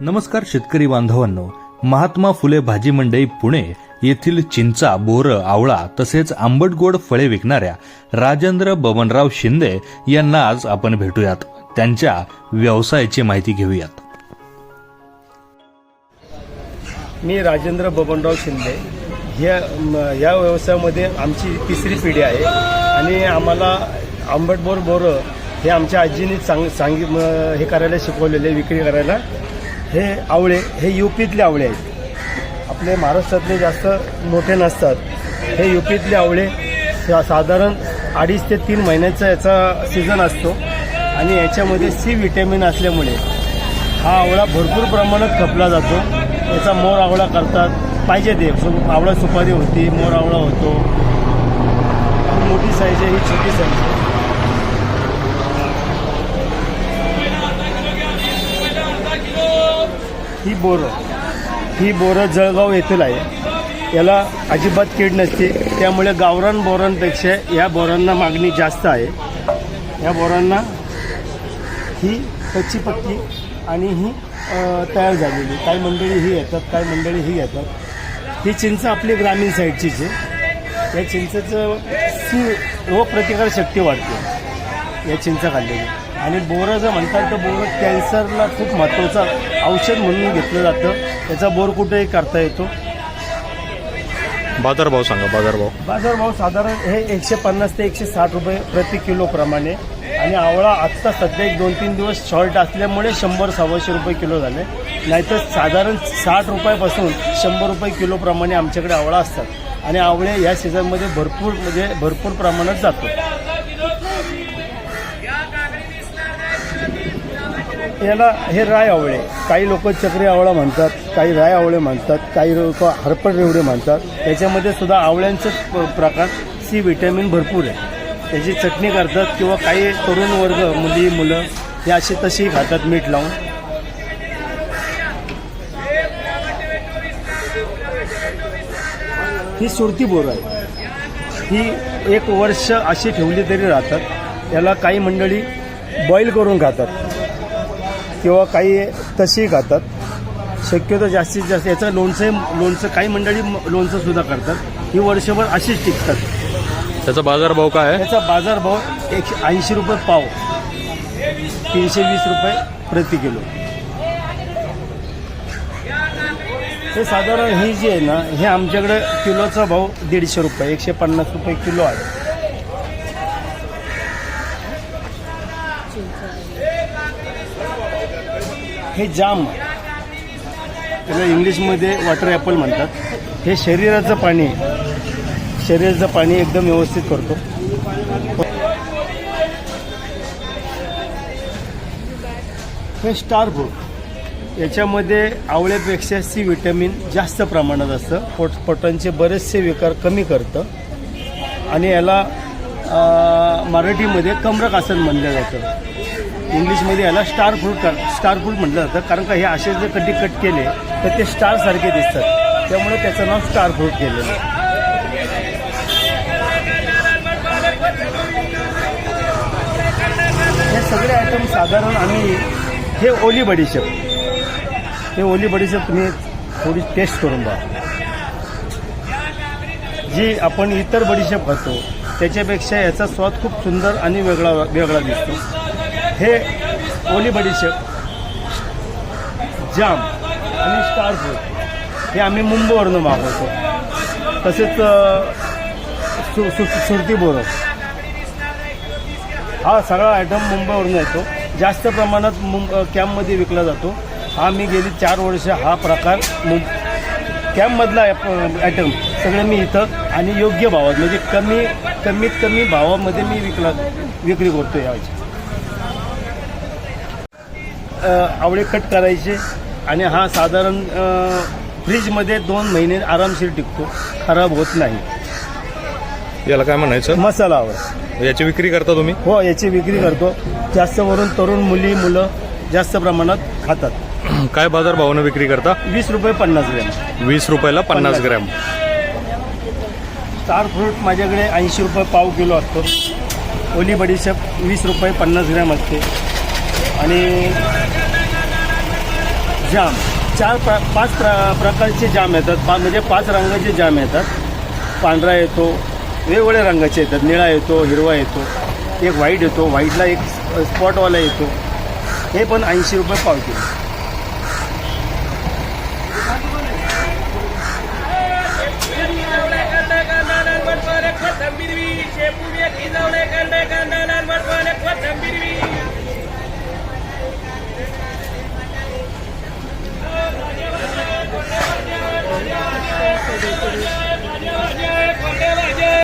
नमस्कार शेतकरी बांधवांनो. महात्मा फुले भाजी मंडई पुणे येथील चिंचा बोरं आवळा तसेच आंबट गोड फळे विकणाऱ्या राजेंद्र बबनराव शिंदे यांना आज आपण भेटूयात. त्यांच्या व्यवसायाची माहिती घेऊयात. मी राजेंद्र बबनराव शिंदे. ह्या या व्यवसायामध्ये आमची तिसरी पिढी आहे आणि आम्हाला आंबटबोर बोरं हे आमच्या आजीने सांग सांगी हे करायला शिकवलेले विक्री करायला हे आवळे हे युपीतले आवळे आहेत. आपले महाराष्ट्रातले जास्त मोठे नसतात. हे युपीतले आवळे सा- साधारण अडीच ते तीन महिन्याचा याचा सीझन असतो. आणि याच्यामध्ये सी विटॅमिन असल्यामुळे हा आवळा भरपूर प्रमाणात खपला जातो. याचा मोर आवळा करतात. पाहिजे ते. आवळा सुपारी होती मोर आवळा होतो. मोठी साईज आहे ही छोटी साईज ही बोरं ही बोरं जळगाव येथील आहे. याला अजिबात कीड नसते. त्यामुळे गावरान बोरांपेक्षा या बोरांना मागणी जास्त आहे. या बोरांना ही कच्ची पक्की आणि ही तयार झालेली. काही मंडळी ही येतात काही मंडळी ही येतात. ही चिंच आपली ग्रामीण साईडचीच आहे. या चिंचेचं सी शक्ती वाढते. या चिंच खाल्लेली. आणि बोरं जर म्हणतात तर बोरं कॅन्सरला खूप महत्त्वाचा औषध म्हणून घेतलं जातं. त्याचा बोर कुठेही करता येतो. बाजारभाव सांगा बाजारभाव बाजारभाव साधारण हे एकशे पन्नास ते एकशे साठ रुपये प्रति किलो प्रमाणे. आणि आवळा आत्ता सध्या एक दोन तीन दिवस शॉर्ट असल्यामुळे शंभर सव्वाशे रुपये किलो झाले. नाहीतर साधारण साठ रुपयापासून शंभर रुपये किलो प्रमाणे आमच्याकडे आवळा असतात. आणि आवळे या सीझनमध्ये भरपूर म्हणजे भरपूर प्रमाणात जातो. याला हे राय आवळे. काही लोक चक्री आवळा म्हणतात काही राय आवळे म्हणतात काही लोक हरपट रेवडे म्हणतात. त्याच्यामध्ये सुद्धा आवळ्यांचं प- प्रकार सी व्हिटॅमिन भरपूर आहे. त्याची चटणी करतात किंवा काही तरुण वर्ग मुली मुलं हे अशी तशी खातात मीठ लावून. ही सुरती बोर आहे. ही एक वर्ष अशी ठेवली तरी राहतात. याला काही मंडळी बॉईल करून खातात. किंवा काही तशी खातात. शक्यतो जास्तीत जास्त याचं लोणचं लोणचं काही मंडळी लोणचं सुद्धा करतात. ही वर्षभर अशीच टिकतात. त्याचा बाजारभाव काय आहे? याचा बाजारभाव एकशे ऐंशी रुपये पाव. तीनशे वीस रुपये प्रति किलो. हे साधारण ही जी आहे ना हे आमच्याकडे किलोचा भाव दीडशे रुपये एकशे पन्नास रुपये किलो आहे. हे जाम त्याला इंग्लिशमध्ये वॉटर ॲपल म्हणतात. हे शरीराचं पाणी शरीराचं पाणी एकदम व्यवस्थित करतो. हे स्टार फ्रूट याच्यामध्ये आवळ्यापेक्षा सी विटॅमिन जास्त प्रमाणात असतं. पोट पोटांचे बरेचसे विकार कमी करतं. आणि याला मराठीमध्ये कमरक आसन म्हणलं जातं. इंग्लिशमध्ये याला स्टार फ्रूट स्टार फ्रूट म्हटलं जातं. कारण का हे असे जर कधी कट केले तर ते स्टारसारखे दिसतात. त्यामुळे त्याचं नाव स्टार फ्रूट केलेलं आहे. हे सगळे आयटम साधारण आम्ही हे ओली बडीशेप. हे ओली बडीशेप तुम्ही थोडी टेस्ट करून बघा. जी आपण इतर बडीशेप खातो त्याच्यापेक्षा याचा स्वाद खूप सुंदर आणि वेगळा वेगळा दिसतो. हे ओली बडीशेप जाम आणि स्टार फ्रूट हे आम्ही मुंबईवरनं मागवतो. तसेच सु सु सुरती बोरं. हा सगळा आयटम मुंबईवरून येतो. जास्त प्रमाणात मुंब कॅम्पमध्ये विकला जातो. हा मी गेली चार वर्ष हा प्रकार मुं कॅम्पमधला आयटम सगळं मी इथं आणि योग्य भावात म्हणजे कमी कमीत कमी भावामध्ये मी विकला विक्री करतो याची आवळे कट करायचे आणि हा साधारण फ्रीजमध्ये दोन महिने आरामशीर टिकतो. खराब होत नाही. याला काय म्हणायचं? मसाला आवड याची विक्री करता तुम्ही? हो याची विक्री करतो. जास्त करून तरुण मुली मुलं जास्त प्रमाणात खातात. काय बाजारभावानं विक्री करता? वीस रुपये पन्नास ग्रॅम. वीस रुपयाला पन्नास. ग्रॅम. स्टार फ्रूट माझ्याकडे ऐंशी रुपये पाव किलो असतो. ओली बडीशेप वीस रुपये पन्नास ग्रॅम असते. आणि जाम. चार प्र पाच प्र प्रकारचे जाम येतात. पा म्हणजे पाच रंगाचे जाम येतात. पांढरा येतो वेगवेगळ्या रंगाचे येतात. निळा येतो हिरवा येतो. एक व्हाईट येतो. व्हाईटला एक स्पॉटवाला येतो. हे पण ऐंशी रुपये पाव किलो. शेपू